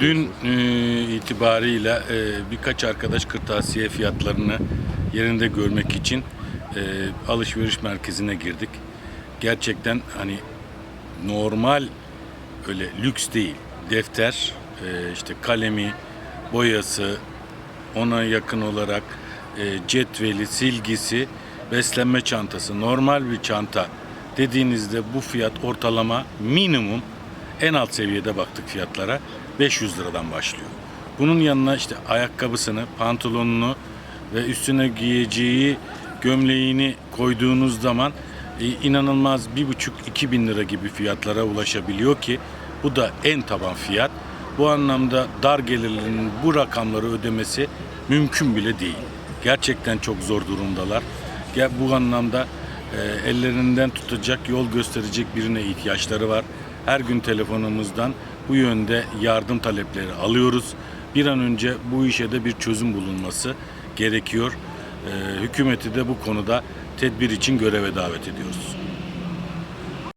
Dün e, itibariyle e, birkaç arkadaş kırtasiye fiyatlarını yerinde görmek için e, alışveriş merkezine girdik. Gerçekten hani normal öyle lüks değil. Defter, e, işte kalemi, boyası, ona yakın olarak e, cetveli, silgisi, beslenme çantası, normal bir çanta dediğinizde bu fiyat ortalama minimum en alt seviyede baktık fiyatlara 500 liradan başlıyor. Bunun yanına işte ayakkabısını, pantolonunu ve üstüne giyeceği gömleğini koyduğunuz zaman e, inanılmaz bir buçuk iki bin lira gibi fiyatlara ulaşabiliyor ki bu da en taban fiyat. Bu anlamda dar gelirlinin bu rakamları ödemesi mümkün bile değil. Gerçekten çok zor durumdalar. Bu anlamda e, ellerinden tutacak, yol gösterecek birine ihtiyaçları var. Her gün telefonumuzdan bu yönde yardım talepleri alıyoruz. Bir an önce bu işe de bir çözüm bulunması gerekiyor. E, hükümeti de bu konuda tedbir için göreve davet ediyoruz.